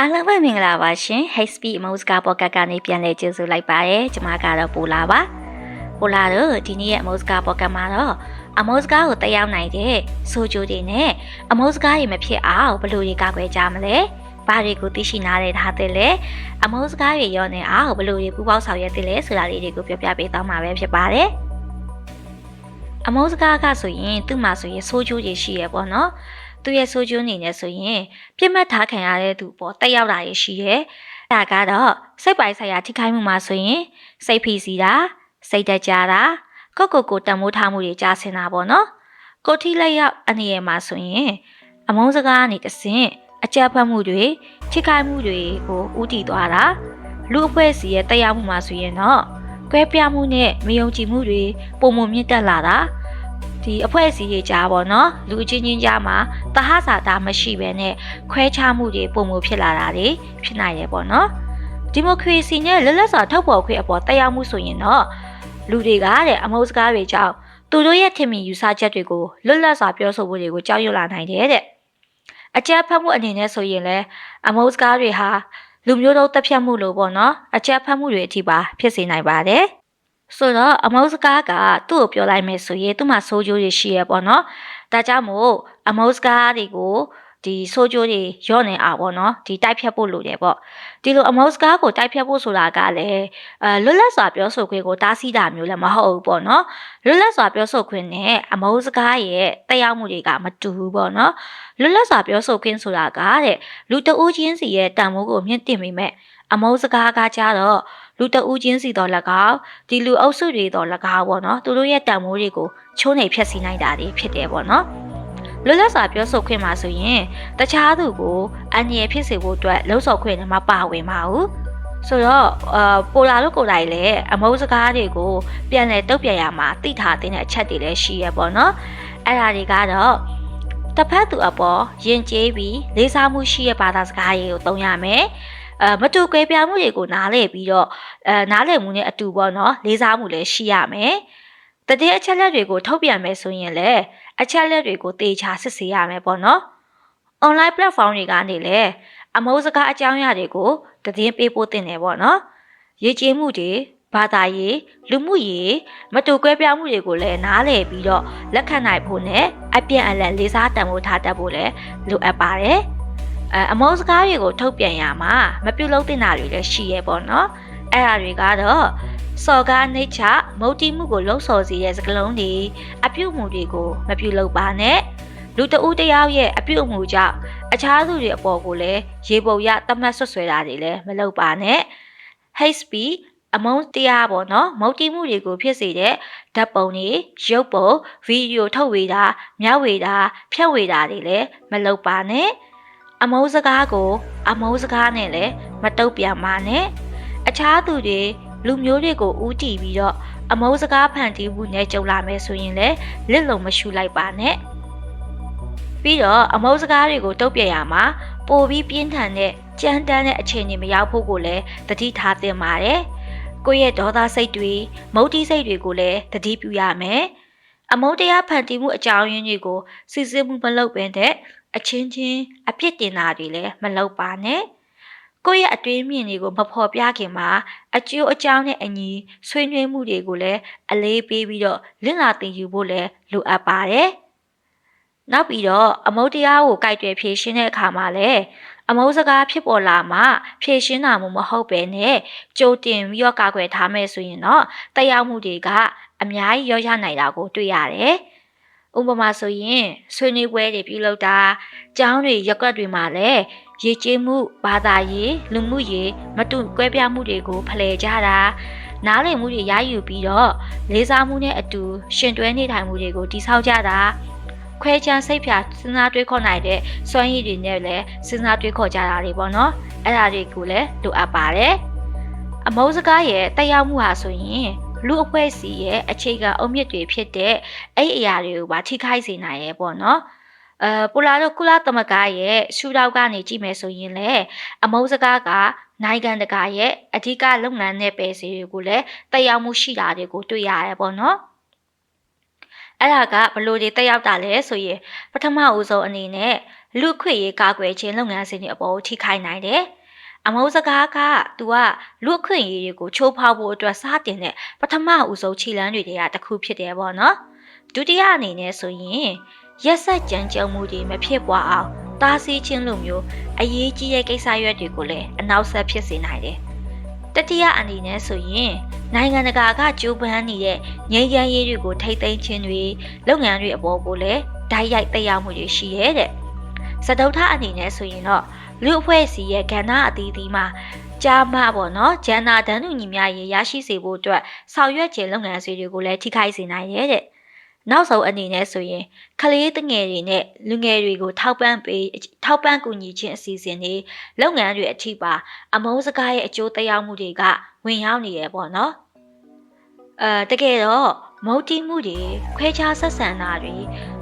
အားလုံးပဲမင်္ဂလာပါရှင် Hate Speed Emoska Pocket ကနေပြန်လည်ကြိုဆိုလိုက်ပါရယ်ကျွန်မကတော့ပိုလာပါပိုလာတို့ဒီနေ့ရဲ့ Emoska Pocket မှာတော့ Emoska ကိုတက်ရောက်နိုင်တဲ့ဆိုဂျိုတွေနဲ့ Emoska ရေမဖြစ်အောင်ဘယ်လိုတွေကကွယ်ကြမလဲဘာတွေကိုသိရှိနားလည်ထားတဲ့လဲ Emoska ရေရောနေအောင်ဘယ်လိုတွေပူပေါင်းဆောင်ရွက်တဲ့လဲဆိုတာလေးတွေကိုပြောပြပေးသွားမှာပဲဖြစ်ပါတယ်အမောစကားကဆိုရင်သူ့မှာဆိုရင်ဆိုးကျိုးတွေရှိရပေါ့နော် သူရဲ့ဆိုးကျိုးအနေနဲ့ဆိုရင်ပြစ်မှတ်ထားခံရတဲ့သူပေါ့တက်ရောက်တာရရှိတယ်။ဒါကတော့စိတ်ပိုင်ဆိုင်ရာထိခိုက်မှုမှာဆိုရင်စိတ်ဖိစီးတာစိတ်တကြတာကိုယ့်ကိုယ်ကိုတံမိုးထားမှုတွေကြားဆင်တာပေါ့နော်။ကိုထိလက်ရောက်အနေရမှာဆိုရင်အမုန်းစကားကနေတဆင့်အကြပ်ဖတ်မှုတွေထိခိုက်မှုတွေကိုဥတည်သွားတာလူအဖွဲ့အစည်းရဲ့တက်ရောက်မှုမှာဆိုရင်တော့ကွဲပြားမှုနဲ့မယုံကြည်မှုတွေပုံမမြင့်တက်လာတာ ဒီအဖွဲ့အစည်းရေးကြားပေါ့နော်လူအချင်းချင်းကြားမှာတဟဇာတာမရှိဘဲနဲ့ခွဲခြားမှုတွေပုံမဖြစ်လာတာတွေဖြစ်နိုင်တယ်ပေါ့နော်ဒီမိုကရေစီနဲ့လွတ်လပ်စွာထုတ်ဖော်ခွင့်အပေါ်တက်ရောက်မှုဆိုရင်တော့လူတွေကတဲ့အမုန်းစကားတွေကြောင့်သူတို့ရဲ့ထင်မြင်ယူဆချက်တွေကိုလွတ်လပ်စွာပြောဆိုမှုတွေကိုကြောက်ရွံ့လာနိုင်တယ်တဲ့အကြက်ဖတ်မှုအနေနဲ့ဆိုရင်လည်းအမုန်းစကားတွေဟာလူမျိုးတုံးတက်ဖြတ်မှုလို့ပေါ့နော်အကြက်ဖတ်မှုတွေအထိပါဖြစ်စေနိုင်ပါတယ် ဆိုတော့အမုန်းစကားကသူ့ကိုပြောလိုက်မယ်ဆိုရင်သူ့မှာဆိုးကျိုးတွေရှိရပေါ့နော်ဒါကြောင့်မို့အမုန်းစကားတွေကိုဒီဆိုးကျိုးတွေရော့နေအောင်ပေါ့နော်ဒီတိုက်ဖြတ်ဖို့လိုတယ်ပေါ့ဒီလိုအမုန်းစကားကိုတိုက်ဖြတ်ဖို့ဆိုတာကလည်းအဲလွတ်လပ်စွာပြောဆိုခွင့်ကိုတားဆီးတာမျိုးလည်းမဟုတ်ဘူးပေါ့နော်လွတ်လပ်စွာပြောဆိုခွင့်နဲ့အမုန်းစကားရဲ့တက်ရောက်မှုတွေကမတူဘူးပေါ့နော်လွတ်လပ်စွာပြောဆိုခွင့်ဆိုတာကတဲ့လူတဦးချင်းစီရဲ့တန်ဖိုးကိုမြင့်တင်မိမဲ့ အမုန်းစကားကကြတော့လူတဦးချင်းစီတော့၎င်းဒီလူအုပ်စုတွေတော့၎င်းပေါ့နော်သူတို့ရဲ့တန်ဖိုးတွေကိုချိုးနေဖြတ်စီနိုင်တာတွေဖြစ်တယ်ပေါ့နော်လွတ်လပ်စွာပြောဆိုခွင့်မှာဆိုရင်တခြားသူကိုအန္တရာယ်ဖြစ်စေဖို့အတွက်လှုံ့ဆော်ခွင့်နဲ့မပါဝင်ပါဘူးဆိုတော့အာပိုလာတို့ကိုယ်တိုင်လည်းအမုန်းစကားတွေကိုပြန်လဲတုတ်ပြန်ရမှာသိထားတဲ့အချက်တွေလည်းရှိရပေါ့နော်အဲ့ဒါတွေကတော့တစ်ဖက်သူအပေါ်ယဉ်ကျေးပြီးလေးစားမှုရှိတဲ့ဘာသာစကားတွေကိုသုံးရမယ် အဲမတူကွဲပြားမှုတွေကိုနားလည်ပြီးတော့အဲနားလည်မှုနဲ့အတူပေါ့နော်လေးစားမှုလည်းရှိရမယ်တတိယအချက်လက်တွေကိုထုတ်ပြန်မယ်ဆိုရင်လည်းအချက်လက်တွေကိုတေချာစစ်ဆေးရမယ်ပေါ့နော် online platform တွေကနေလည်းအမိုးစကားအကြောင်းအရာတွေကိုသတင်းပေးပို့တင်တယ်ပေါ့နော်ရေးကျေးမှုတွေဘာသာရေးလူမှုရေးမတူကွဲပြားမှုတွေကိုလည်းနားလည်ပြီးတော့လက်ခံနိုင်ဖို့နဲ့အပြန်အလှန်လေးစားတန်ဖိုးထားတတ်ဖို့လည်းလိုအပ်ပါတယ် အဲအမောစကားတွေကိုထုတ်ပြန်ရမှာမပြုတ်လုံးတင်တာတွေလည်းရှိရဲပေါ့နော်အဲ့ဒါတွေကတော့စော်ကားနှိတ်ချမုတ်တိမှုကိုလှုံ့ဆော်စေတဲ့စကလုံးတွေအပြုတ်မှုတွေကိုမပြုတ်လုပ်ပါနဲ့လူတဦးတယောက်ရဲ့အပြုတ်မှုကြောင့်အခြားသူတွေအပေါ်ကိုလည်းရေပုံရတတ်မှတ်ဆွဆွဲတာတွေလည်းမလုပ်ပါနဲ့ hate speech အမုန်းတရားပေါ့နော်မုတ်တိမှုတွေကိုဖြစ်စေတဲ့ဓာတ်ပုံတွေရုပ်ပုံဗီဒီယိုထုတ်ဝေတာမျှဝေတာဖြန့်ဝေတာတွေလည်းမလုပ်ပါနဲ့ အမုန်းစကားကို အမုန်းစကားနဲ့လည်းမတုတ်ပြန်ပါနဲ့အခြားသူတွေလူမျိုးတွေကိုဥတီပြီးတော့အမုန်းစကားဖန်တီးမှုနဲ့ကြုံလာမယ်ဆိုရင်လည်းလစ်လုံမရှူလိုက်ပါနဲ့ပြီးတော့အမုန်းစကားတွေကိုတုတ်ပြန်ရမှာပိုပြီးပြင်းထန်တဲ့ကြမ်းတမ်းတဲ့အခြေအနေမရောက်ဖို့ကိုလည်းတတိထားသင့်ပါတယ်။ကိုယ့်ရဲ့ဒေါသစိတ်တွေမုတ်တိစိတ်တွေကိုလည်းတတိပြုရမယ်။အမုန်းတရားဖန်တီးမှုအကြောင်းရင်းတွေကိုစစ်စစ်မှုမလုပ်ဘဲနဲ့ အချင်းချင်းအပြစ်တင်တာတွေလည်းမလုပ်ပါနဲ့။ကိုယ့်ရဲ့အတွင်းမြင်တွေကိုမဖော်ပြခင်မှာအကျိုးအကြောင်းနဲ့အညီဆွေးနွေးမှုတွေကိုလည်းအလေးပေးပြီးတော့လင့်လာတင်ယူဖို့လည်းလိုအပ်ပါတယ်။နောက်ပြီးတော့အမုတ်တရားကိုကြိုက်တယ်ဖြေရှင်းတဲ့အခါမှာလည်းအမုန်းစကားဖြစ်ပေါ်လာမှဖြည့်ရှင်းတာမျိုးမဟုတ်ပဲနဲ့ကြိုတင်ပြီးတော့ကာကွယ်ထားမယ်ဆိုရင်တော့တရားမှုတွေကအများကြီးရောရနိုင်တာကိုတွေ့ရတယ်။ ဥပမာဆိုရင်ဆွေးနွေးပွဲတွေပြုလုပ်တာကျောင်းတွေရက်ွက်တွေမှာလည်းရေကျေးမှုဘာသာရေးလူမှုရေးမတူကွဲပြားမှုတွေကိုဖလှယ်ကြတာနားလည်မှုတွေရယူပြီးတော့လေးစားမှုနဲ့အတူရှင်တွဲနေထိုင်မှုတွေကိုတည်ဆောက်ကြတာခွဲခြားစိတ်ဖြာစဉ်းစားတွေးခေါ်နိုင်တဲ့စွမ်းရည်တွေနဲ့လည်းစဉ်းစားတွေးခေါ်ကြတာတွေပေါ့နော်အဲ့ဒါတွေကိုလည်းလိုအပ်ပါတယ်အမုန်းစကားရဲ့တက်ရောက်မှုဟာဆိုရင် လူအဖွဲ့အစည်းရဲ့အခြေခံအုတ်မြစ်တွေဖြစ်တဲ့အဲ့အရာတွေကိုပါထိခိုက်စေနိုင်ရဲ့ပေါ့နော်အဲပိုလာတို့ကုလသမဂ္ဂရဲ့ရှူတော့ကနေကြည့်မယ်ဆိုရင်လေအမုန်းစကားကနိုင်ငံတကာရဲ့အဓိကလုပ်ငန်းနဲ့ပဲစီတွေကိုလည်းတက်ရောက်မှုရှိတာတွေကိုတွေ့ရတယ်ပေါ့နော်အဲ့ဒါကဘလို့တွေတက်ရောက်တာလဲဆိုရင်ပထမဦးဆုံးအနေနဲ့လူခွေရေးကာကွယ်ခြင်းလုပ်ငန်းစဉ်တွေအပေါ်ထိခိုက်နိုင်တယ်။ အမုန်းစကားက तू ကလူခွင့်ရေးတွေကိုချိုးဖောက်ဖို့အတွက်စတင်တဲ့ပထမဦးဆုံးခြေလှမ်းတွေတည်းကတစ်ခုဖြစ်တယ်ပေါ့နော်။ဒုတိယအနေနဲ့ဆိုရင်ရက်ဆက်ကြမ်းကြုတ်မှုတွေမဖြစ်ပွားအောင်တားဆီးခြင်းလိုမျိုးအရေးကြီးတဲ့ကိစ္စရွက်တွေကိုလည်းအနောက်ဆက်ဖြစ်စေနိုင်တယ်။တတိယအနေနဲ့ဆိုရင်နိုင်ငံတကာကကြိုးပမ်းနေတဲ့ငြိမ်းချမ်းရေးတွေကိုထိမ့်သိမ်းခြင်းတွေလုပ်ငန်းတွေအပေါ်ကိုလည်းဓာတ်ရိုက်သက်ရောက်မှုတွေရှိရဲတဲ့။စတုထအနေနဲ့ဆိုရင်တော့ လူအဖွဲ့အစည်းရဲ့ကဏ္ဍအသီးသီးမှာကြားမပေါ့နော်ဂျန်နာဒန်းသူညီမရေရရှိစေဖို့အတွက်ဆောင်ရွက်ခြင်းလုပ်ငန်းစီတွေကိုလည်းထိခိုက်စေနိုင်ရဲ့တဲ့။နောက်ဆုံးအနေနဲ့ဆိုရင်ကလေးတငယ်တွေနဲ့လူငယ်တွေကိုထောက်ပံ့ပေးထောက်ပံ့ကူညီခြင်းအစီအစဉ်တွေလုပ်ငန်းတွေအထိပါ အမုန်းစကားရဲ့အကျိုးသက်ရောက်မှုတွေကဝင်ရောက်နေရပေါ့နော်။အဲတကယ်တော့ မုတ်တီမှုတွေခွဲခြားဆက်ဆံတာတွေ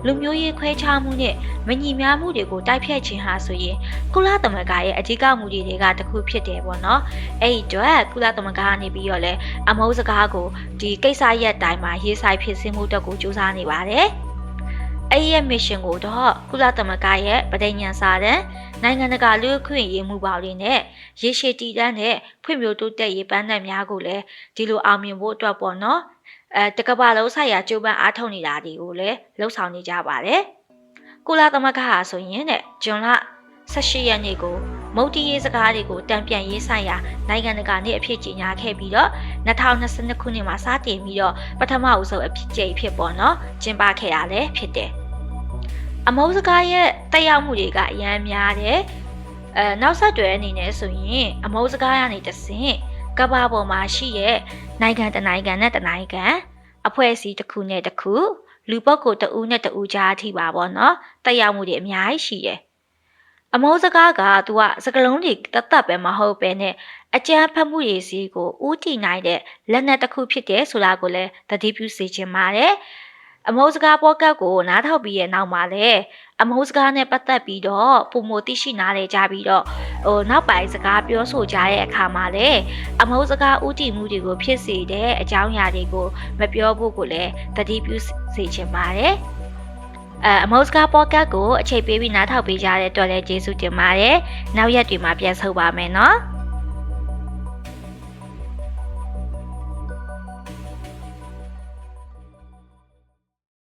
လူမျိုးရေးခွဲခြားမှုနဲ့မညီမျှမှုတွေကိုတိုက်ဖျက်ခြင်းဟာဆိုရင်ကုလသမဂ္ဂရဲ့အဓိကမူတွေကတစ်ခုဖြစ်တယ်ပေါ့နော်။အဲ့ဒီအတွက်ကုလသမဂ္ဂကနေပြီးတော့လဲအမုန်းစကားကိုဒီကိစ္စရက်တိုင်းမှာရေးဆိုင်ဖြစ်စင်းမှုတက်ကိုစူးစမ်းနေပါတယ်။အဲ့ဒီရဲ့ mission ကိုတော့ကုလသမဂ္ဂရဲ့ပဋိညာဉ်စာတမ်းနိုင်ငံတကာလူ့အခွင့်အရေးမှုပေါင်းတွေနဲ့ရေရှည်တည်တံ့တဲ့ဖွံ့ဖြိုးတိုးတက်ရေးပန်းနိုင်များကိုလည်းဒီလိုအောင်မြင်ဖို့အတွက်ပေါ့နော်။ အဲတကဘာလုံးဆိုင်ရာကျိုးပန်းအားထုတ်နေတာတွေကိုလည်းလှုပ်ဆောင်နေကြပါတယ်။ကုလသမဂ္ဂဟာဆိုရင်တဲ့ဂျွန်လ18ရက်နေ့ကိုမုတ်တီရေးစကားတွေကိုတံပြန်ရေးဆိုင်ရာနိုင်ငံတကာနေ့အဖြစ်ကြီးညာခဲ့ပြီးတော့2022ခုနှစ်မှာစတင်ပြီးတော့ပထမဦးဆုံးအဖြစ်ကြိမ်ဖြစ်ပေါ်နော်ကျင်းပခဲ့ရလဲဖြစ်တယ်။အမုန်းစကားရဲ့တက်ရောက်မှုတွေကအများများတယ်။အဲနောက်ဆက်တွဲအနေနဲ့ဆိုရင်အမုန်းစကားရနေတဆင့် ကဘာပေါ်မှာရှိတဲ့နိုင်ငံတနိုင်ငံနဲ့တနိုင်ငံအဖွဲ့အစည်းတစ်ခုနဲ့တစ်ခုလူပုဂ္ဂိုလ်တဦးနဲ့တဦးကြားအထိပါပေါ့နော်တက်ရောက်မှုတွေအများကြီးရှိတယ်အမိုးစကားက तू ကစကလုံးတွေတတ်တတ်ပဲမဟုတ်ပဲနဲ့အကြမ်းဖက်မှုတွေစီကိုဥတီနိုင်တဲ့လက်နက်တစ်ခုဖြစ်တယ်ဆိုတာကိုလည်းသတိပြုစေချင်ပါတယ် အမိုးစကားပေါ်ကတ်ကိုနားထောင်ပြီးရဲ့နောက်မှာလည်းအမိုးစကားနဲ့ပတ်သက်ပြီးတော့ပုံမသိရှိနားလေကြပြီးတော့ဟိုနောက်ပိုင်းစကားပြောဆိုကြတဲ့အခါမှာလည်းအမိုးစကားဥတီမှုတွေကိုဖြစ်စေတဲ့အကြောင်းအရာတွေကိုမပြောဖို့ကိုလည်းသတိပြုစေချင်ပါတယ်အဲအမော့စကာပေါ့ကတ်ကိုအချိန်ပေးပြီးနားထောင်ပေးကြတဲ့အတွက်လည်းကျေးဇူးတင်ပါတယ်။နောက်ရက်တွေမှာပြန်ဆုံပါမယ်နော်။